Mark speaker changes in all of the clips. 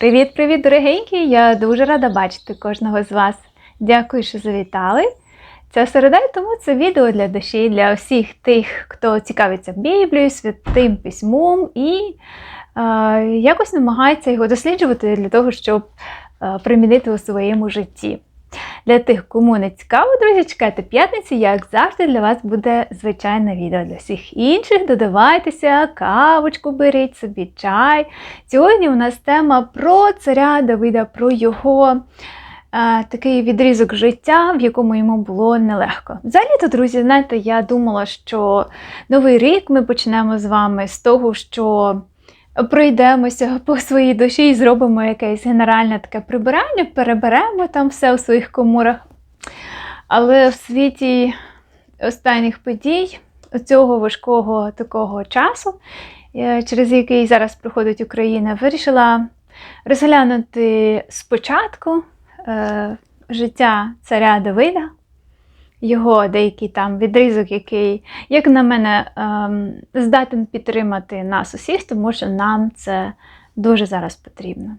Speaker 1: Привіт-привіт, дорогенькі! Я дуже рада бачити кожного з вас. Дякую, що завітали. Ця середа, тому це відео для душі, для всіх тих, хто цікавиться Біблією, святим письмом і е, якось намагається його досліджувати для того, щоб е, примінити у своєму житті. Для тих, кому не цікаво, друзі, чекайте п'ятниці, як завжди, для вас буде звичайне відео. Для всіх інших додавайтеся, кавочку беріть собі чай. Сьогодні у нас тема про царя Давида, про його е, такий відрізок життя, в якому йому було нелегко. Взагалі-то, друзі, знаєте, я думала, що новий рік ми почнемо з вами з того, що пройдемося по своїй душі і зробимо якесь генеральне таке прибирання, переберемо там все у своїх коморах. Але в світі останніх подій, цього важкого такого часу, е, через який зараз проходить Україна, вирішила розглянути спочатку е, життя царя Давида, його деякий там відрізок, який, як на мене, ем, здатен підтримати нас усіх, тому що нам це дуже зараз потрібно.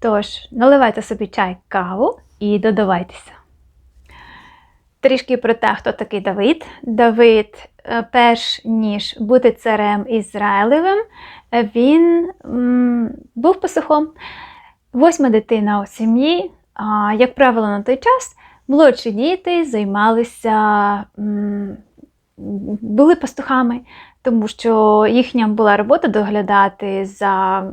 Speaker 1: Тож, наливайте собі чай, каву і додавайтеся. Трішки про те, хто такий Давид. Давид, е, перш ніж бути царем Ізраїлевим, він м, був пасухом. Восьма дитина у сім'ї. Як правило, на той час молодші діти займалися, були пастухами, тому що їхня була робота доглядати за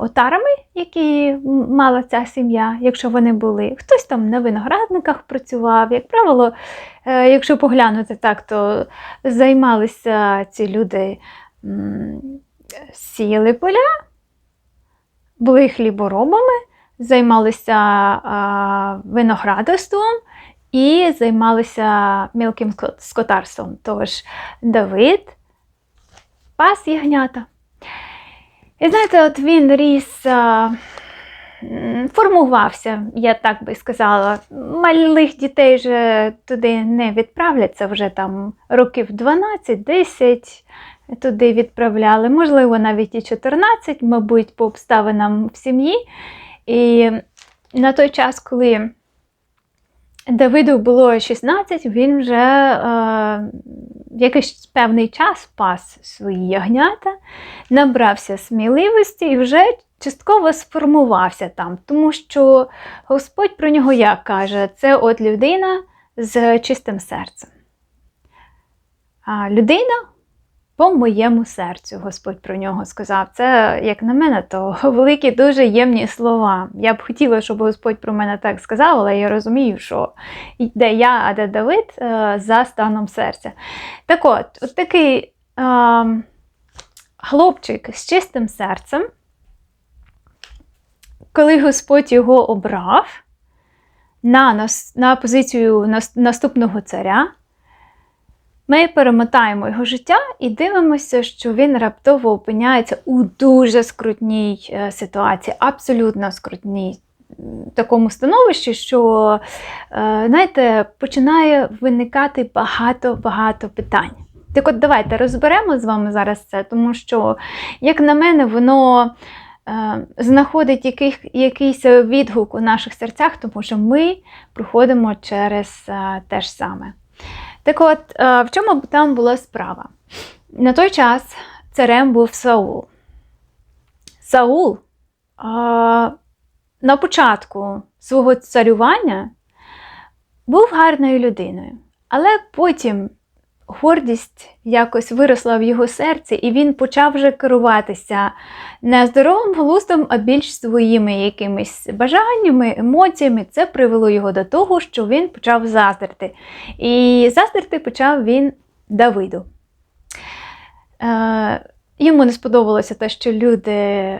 Speaker 1: отарами, які мала ця сім'я, якщо вони були. Хтось там на виноградниках працював. Як правило, е, якщо поглянути так, то займалися ці люди, сіяли поля, були хліборобами, займалися а, виноградарством і займалися мілким скотарством. Тож Давид пас ягнята. І знаєте, от він ріс, а, формувався, я так би сказала. Малих дітей вже туди не відправляться вже там років 12-10 туди відправляли, можливо, навіть і 14, мабуть, по обставинам в сім'ї. І на той час, коли Давиду було 16, він вже е, якийсь певний час пас свої ягнята, набрався сміливості і вже частково сформувався там, тому що Господь про нього як каже, це от людина з чистим серцем. А людина по моєму серцю, Господь про нього сказав. Це, як на мене, то великі, дуже ємні слова. Я б хотіла, щоб Господь про мене так сказав, але я розумію, що де я, а де Давид е, за станом серця. Так от, от такий е, хлопчик з чистим серцем, коли Господь його обрав на, на позицію наступного царя, ми перемотаємо його життя і дивимося, що він раптово опиняється у дуже скрутній е, ситуації, абсолютно скрутній такому становищі, що, е, знаєте, починає виникати багато-багато питань. Так от давайте розберемо з вами зараз це, тому що, як на мене, воно е, знаходить яких, якийсь відгук у наших серцях, тому що ми проходимо через те ж саме. Так от, е, в чому б там була справа? На той час царем був Саул. Саул на початку свого царювання був гарною людиною, але потім гордість якось виросла в його серці, і він почав вже керуватися не здоровим глуздом, а більш своїми якимись бажаннями, емоціями. Це привело його до того, що він почав заздрити. І заздрити почав він Давиду. Е, Йому не сподобалося те, що люди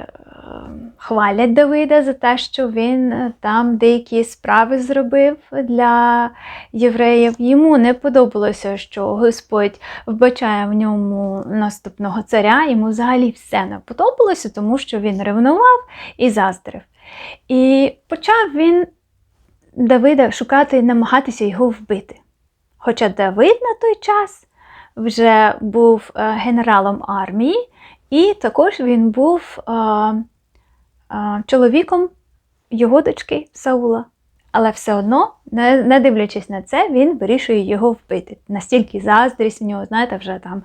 Speaker 1: хвалять Давида за те, що він е, там деякі справи зробив для євреїв. Йому не подобалося, що Господь вбачає в ньому наступного царя. Йому взагалі все не подобалося, тому що він ревнував і заздрив. І почав він Давида шукати намагатися його вбити. Хоча Давид на той час вже був е, генералом армії, і також він був е, чоловіком його дочки Саула. Але все одно, не, дивлячись на це, він вирішує його вбити. Настільки заздрість в нього, знаєте, вже там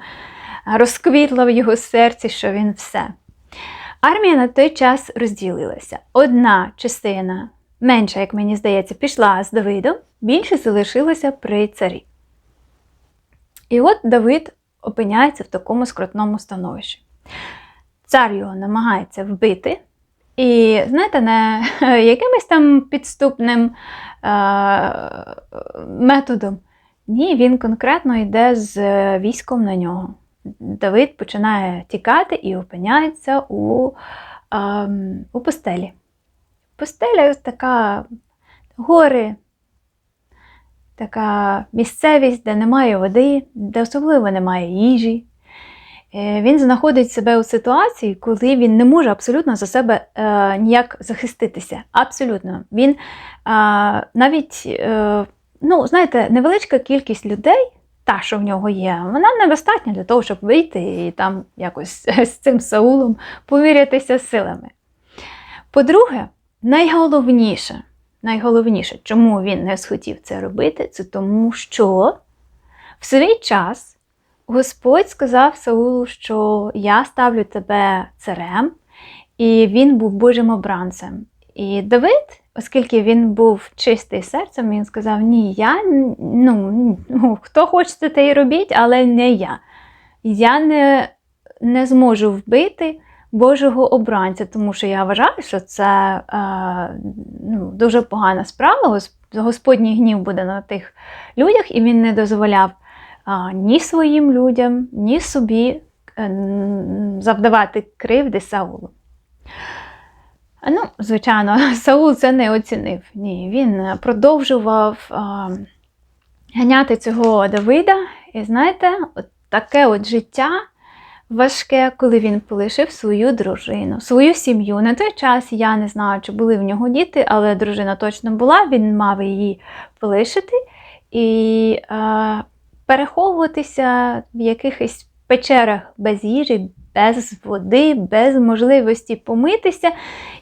Speaker 1: розквітла в його серці, що він все. Армія на той час розділилася. Одна частина, менша, як мені здається, пішла з Давидом, більше залишилося при царі. І от Давид опиняється в такому скрутному становищі. Цар його намагається вбити. І, знаєте, не якимось там підступним е- методом. Ні, він конкретно йде з військом на нього. Давид починає тікати і опиняється у, е- у пустелі. Пустеля така гори, така місцевість, де немає води, де особливо немає їжі. Е, Він знаходить себе у ситуації, коли він не може абсолютно за себе е, ніяк захиститися. Абсолютно. Він е, навіть, е, ну, знаєте, невеличка кількість людей, та, що в нього є, вона недостатня для того, щоб вийти і там якось з цим Саулом повірятися силами. По-друге, найголовніше, найголовніше, чому він не схотів це робити, це тому, що в свій час. Господь сказав Саулу, що я ставлю тебе царем, і він був Божим обранцем. І Давид, оскільки він був чистий серцем, він сказав: Ні, я ну, ну хто хочете, те й робіть, але не я. Я не, не зможу вбити Божого обранця, тому що я вважаю, що це е, ну, дуже погана справа. Господній гнів буде на тих людях, і він не дозволяв ні своїм людям, ні собі е, завдавати кривди Саулу. Ну, Звичайно, Саул це не оцінив. Ні, Він продовжував ганяти цього Давида. І знаєте, от таке от життя важке, коли він полишив свою дружину, свою сім'ю. На той час я не знаю, чи були в нього діти, але дружина точно була, він мав її полишити. І а, переховуватися в якихось печерах без їжі, без води, без можливості помитися.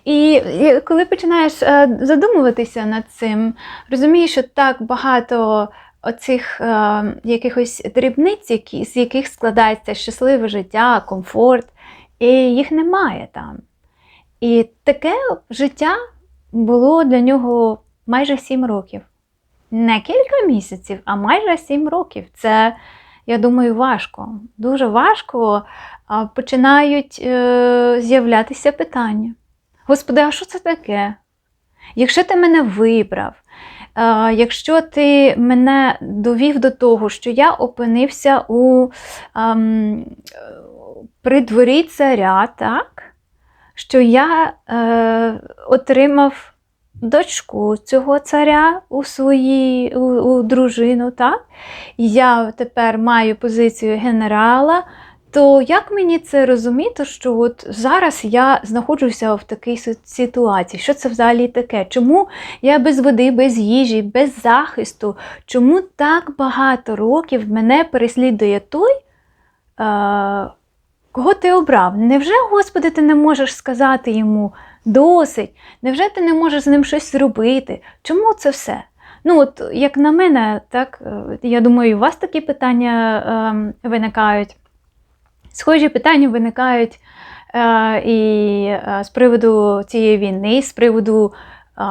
Speaker 1: І коли починаєш е, задумуватися над цим, розумієш, що так багато оцих е, якихось дрібниць, які, з яких складається щасливе життя, комфорт, і їх немає там. І таке життя було для нього майже сім років не кілька місяців, а майже сім років. Це, я думаю, важко. Дуже важко починають е, з'являтися питання. Господи, а що це таке? Якщо ти мене вибрав, якщо ти мене довів до того, що я опинився у ем, при дворі царя, так? що я е, отримав дочку цього царя у свої, у, у дружину, так? я тепер маю позицію генерала, то як мені це розуміти, що от зараз я знаходжуся в такій ситуації? Що це взагалі таке? Чому я без води, без їжі, без захисту? Чому так багато років мене переслідує той? Е Кого ти обрав? Невже, Господи, ти не можеш сказати йому досить? Невже ти не можеш з ним щось зробити? Чому це все? Ну, от, як на мене, так, е, я думаю, у вас такі питання е, виникають. Схожі питання виникають е, і е, з приводу цієї війни, з приводу е,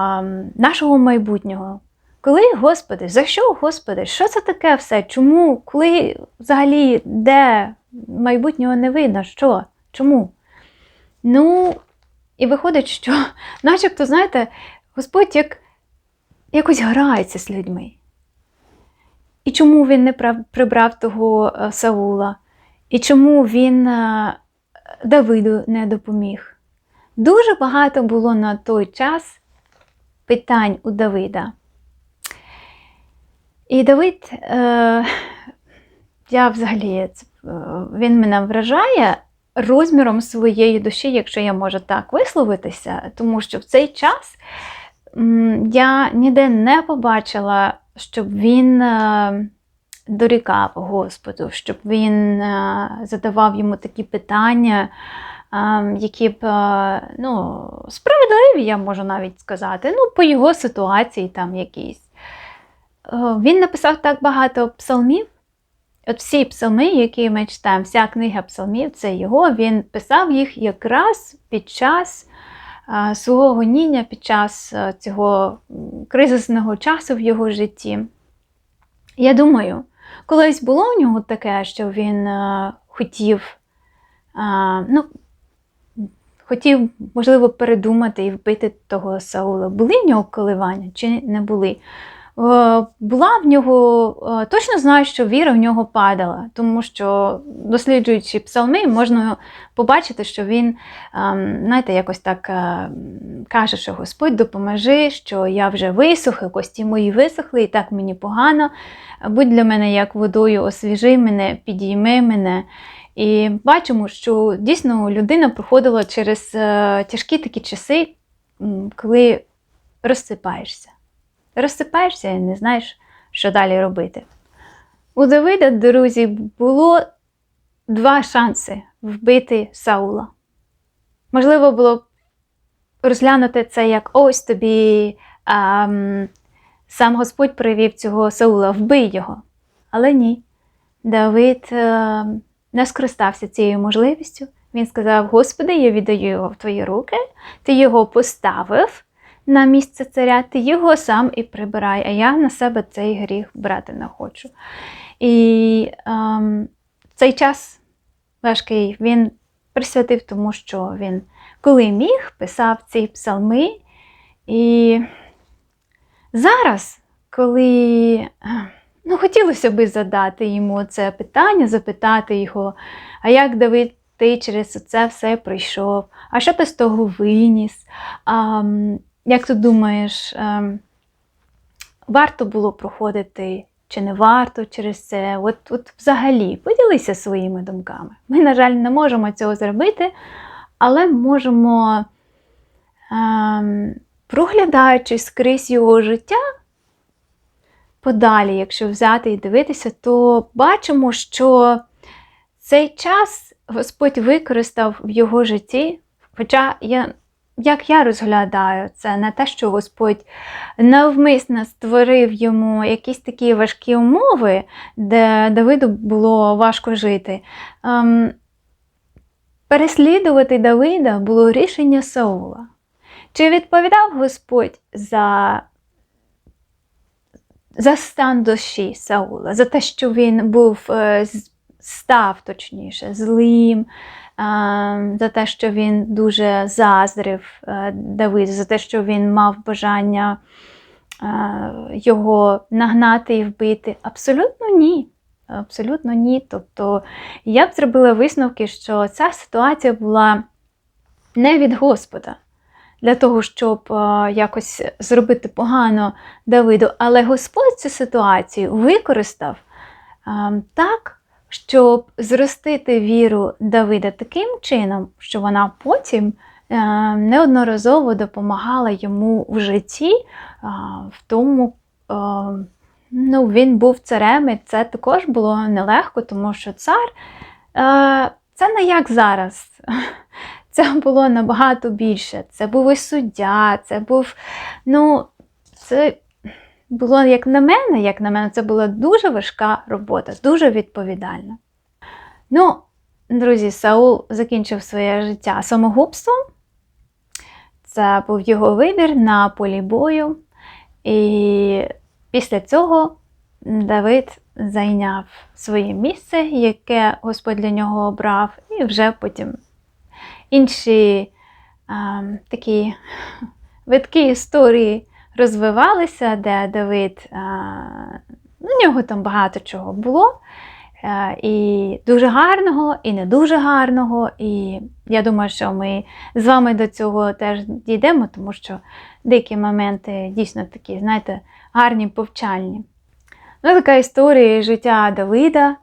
Speaker 1: нашого майбутнього. Коли, Господи, за що, Господи? Що це таке все? Чому? Коли взагалі де майбутнього не видно? Що? Чому? Ну, і виходить, що, начебто, знаєте, Господь як, якось грається з людьми. І чому він не прибрав того е, Саула? І чому він е, Давиду не допоміг? Дуже багато було на той час питань у Давида. І Давид, е, я взагалі, він мене вражає розміром своєї душі, якщо я можу так висловитися, тому що в цей час я ніде не побачила, щоб він е, дорікав Господу, щоб він задавав йому такі питання. ем, які б е, ну, справедливі, я можу навіть сказати, ну, по його ситуації там якісь. Е, Він написав так багато псалмів. От всі псалми, які ми читаємо, вся книга псалмів, це його. Він писав їх якраз під час свого гоніння, під час цього кризисного часу в його житті. Я думаю, колись було у нього таке, що він хотів, ну, хотів, можливо, передумати і вбити того Саула. Були в нього коливання чи не були? Е, Була в нього, е, точно знаю, що віра в нього падала, тому що, досліджуючи псалми, можна побачити, що він, ем, знаєте, якось так е, каже, що Господь допоможи, що я вже висох, кості мої висохли, і так мені погано. Будь для мене як водою, освіжи мене, підійми мене. І бачимо, що дійсно людина проходила через е, тяжкі такі часи, коли розсипаєшся розсипаєшся і не знаєш, що далі робити. У Давида, друзі, було два шанси вбити Саула. Можливо, було б розглянути це як ось тобі ам, сам Господь привів цього Саула, вбий його. Але ні. Давид е, не скористався цією можливістю. Він сказав: Господи, я віддаю його в твої руки, ти його поставив на місце царя, ти його сам і прибирай, а я на себе цей гріх брати не хочу. І ем, цей час важкий він присвятив тому, що він, коли міг, писав ці псалми. І зараз, коли е, ну, хотілося би задати йому це питання, запитати його, а як Давид ти через це все пройшов, а що ти з того виніс? А, м, як ти думаєш, ем, варто було проходити чи не варто через це? От, от взагалі поділися своїми думками. Ми, на жаль, не можемо цього зробити, але можемо, ем, проглядаючи скрізь його життя, подалі, якщо взяти і дивитися, то бачимо, що цей час Господь використав в його житті, хоча я як я розглядаю це, не те, що Господь навмисно створив йому якісь такі важкі умови, де Давиду було важко жити. Ем, переслідувати Давида було рішення Саула. Чи відповідав Господь за, за стан душі Саула, за те, що він був, е, став точніше, злим, за те, що він дуже заздрив е, Давиду, за те, що він мав бажання е, його нагнати і вбити? Абсолютно ні. Абсолютно ні. Тобто я б зробила висновки, що ця ситуація була не від Господа для того, щоб е, якось зробити погано Давиду, але Господь цю ситуацію використав е, так, щоб зростити віру Давида таким чином, що вона потім е, неодноразово допомагала йому в житті, е, в тому. е, Ну, він був царем, і це також було нелегко, тому що цар це не як зараз. Це було набагато більше. Це був і суддя, це був, ну, це було, як на мене, як на мене, це була дуже важка робота, дуже відповідальна. Ну, друзі, Саул закінчив своє життя самогубством. Це був його вибір на полі бою. І після цього Давид зайняв своє місце, яке Господь для нього обрав, і вже потім інші а, такі видкі історії розвивалися, де Давид, у нього там багато чого було. Е, І дуже гарного, і не дуже гарного. І я думаю, що ми з вами до цього теж дійдемо, тому що деякі моменти дійсно такі, знаєте, гарні, повчальні. Ну, така історія життя Давида,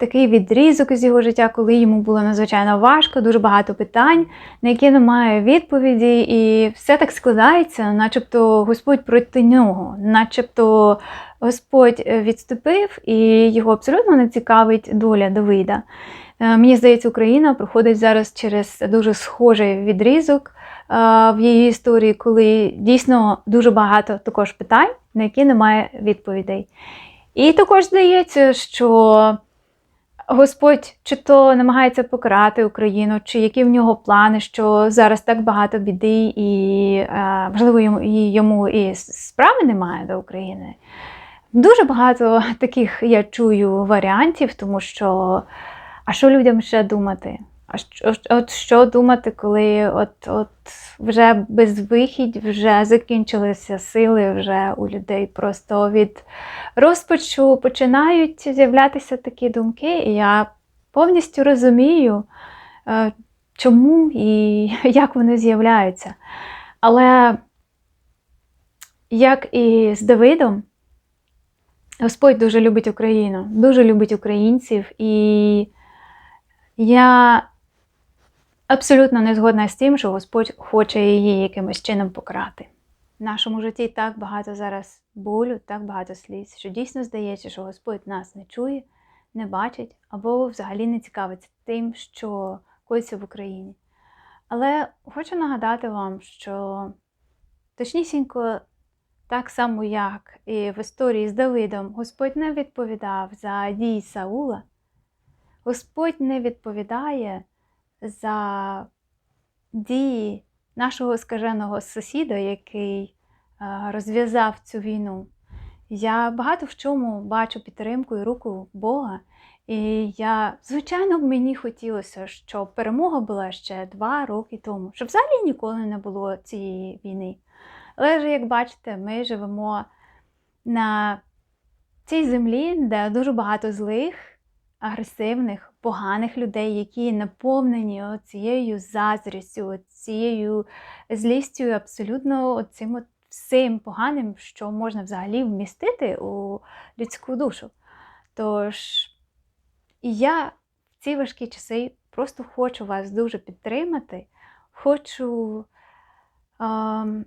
Speaker 1: такий відрізок із його життя, коли йому було надзвичайно важко, дуже багато питань, на які немає відповіді, і все так складається, начебто Господь проти нього, начебто Господь е, відступив, і його абсолютно не цікавить доля Давида. Е, Мені здається, Україна проходить зараз через дуже схожий відрізок е, в її історії, коли дійсно дуже багато також питань, на які немає відповідей. І також здається, що Господь чи то намагається покарати Україну, чи які в нього плани, що зараз так багато біди, і е, можливо йому і йому і справи немає до України. Дуже багато таких я чую варіантів, тому що а що людям ще думати? А що, от що думати, коли от, от вже безвихідь, вже закінчилися сили, вже у людей просто від розпачу починають з'являтися такі думки, і я повністю розумію, е, чому і як вони з'являються. Але як і з Давидом, Господь дуже любить Україну, дуже любить українців, і я абсолютно не згодна з тим, що Господь хоче її якимось чином покарати. В нашому житті так багато зараз болю, так багато сліз, що дійсно здається, що Господь нас не чує, не бачить або взагалі не цікавиться тим, що коїться в Україні. Але хочу нагадати вам, що точнісінько, так само, як і в історії з Давидом, Господь не відповідав за дії Саула, Господь не відповідає за дії нашого скаженого сусіда, який розв'язав цю війну. Я багато в чому бачу підтримку і руку Бога. І я, звичайно, мені хотілося, щоб перемога була ще два роки тому, щоб взагалі ніколи не було цієї війни. Але ж, як бачите, ми живемо на цій землі, де дуже багато злих, агресивних, поганих людей, які наповнені цією заздрістю, цією злістю, абсолютно цим всім поганим, що можна взагалі вмістити у людську душу. Тож я в ці важкі часи просто хочу вас дуже підтримати, хочу ем,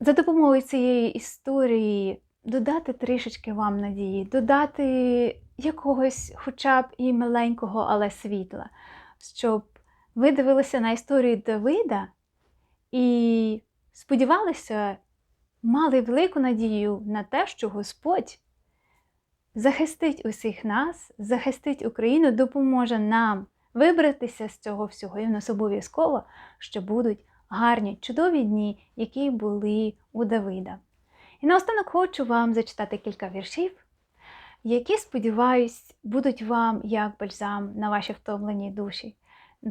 Speaker 1: за допомогою цієї історії додати трішечки вам надії, додати якогось хоча б і маленького, але світла, щоб ви дивилися на історію Давида і сподівалися, мали велику надію на те, що Господь захистить усіх нас, захистить Україну, допоможе нам вибратися з цього всього. І в нас обов'язково, що будуть гарні, чудові дні, які були у Давида. І наостанок хочу вам зачитати кілька віршів, які, сподіваюсь, будуть вам як бальзам на ваші втомлені душі.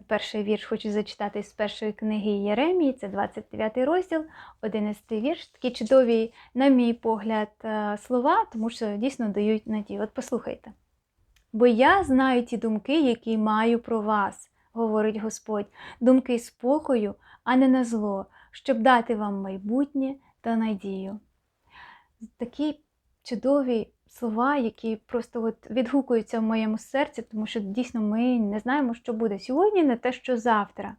Speaker 1: Перший вірш хочу зачитати з першої книги Єремії, це 29 розділ, 11 вірш. Такі чудові, на мій погляд, е, слова, тому що дійсно дають надію. От послухайте. Бо я знаю ті думки, які маю про вас, говорить Господь, думки спокою, а не на зло, щоб дати вам майбутнє та надію. Такі чудові слова, які просто от відгукуються в моєму серці, тому що дійсно ми не знаємо, що буде сьогодні, не те, що завтра.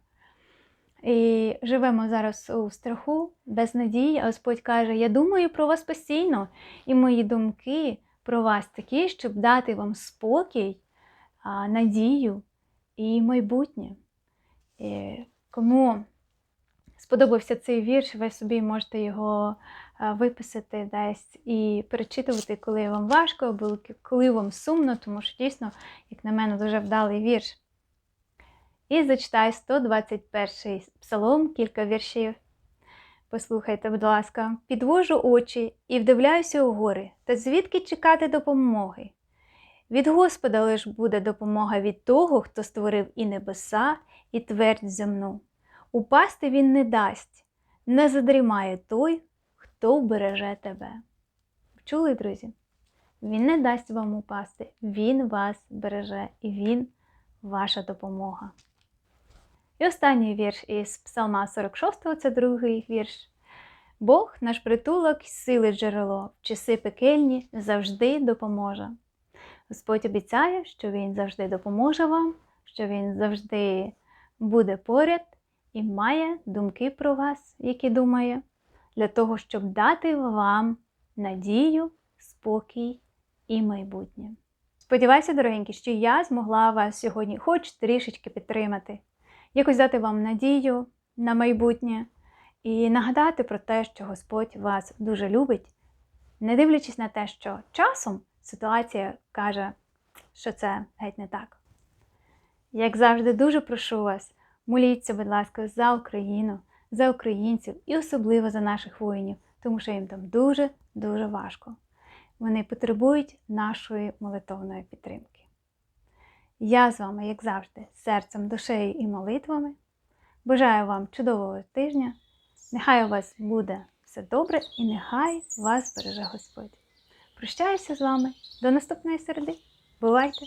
Speaker 1: І живемо зараз у страху, без надії, Господь каже: Я думаю про вас постійно, і мої думки про вас такі, щоб дати вам спокій, надію і майбутнє. І Кому сподобався цей вірш, ви собі можете його виписати десь і перечитувати, коли вам важко, або коли вам сумно, тому що дійсно, як на мене, дуже вдалий вірш. І зачитай 121 псалом, кілька віршів. Послухайте, будь ласка, підвожу очі і вдивляюся у гори, та звідки чекати допомоги? Від Господа лиш буде допомога від того, хто створив і небеса, і твердь земну. Упасти він не дасть, не задрімає той, хто вбереже тебе. Чули, друзі? Він не дасть вам упасти, Він вас береже і Він ваша допомога. І останній вірш із Псалма 46, це другий вірш. Бог наш притулок сили джерело, в часи пекельні завжди допоможе. Господь обіцяє, що Він завжди допоможе вам, що Він завжди буде поряд і має думки про вас, які думає для того, щоб дати вам надію, спокій і майбутнє. Сподіваюся, дорогенькі, що я змогла вас сьогодні хоч трішечки підтримати, якось дати вам надію на майбутнє і нагадати про те, що Господь вас дуже любить, не дивлячись на те, що часом ситуація каже, що це геть не так. Як завжди, дуже прошу вас, моліться, будь ласка, за Україну, за українців і особливо за наших воїнів, тому що їм там дуже-дуже важко. Вони потребують нашої молитовної підтримки. Я з вами, як завжди, серцем, душею і молитвами. Бажаю вам чудового тижня. Нехай у вас буде все добре і нехай вас береже Господь. Прощаюся з вами до наступної середи. Бувайте!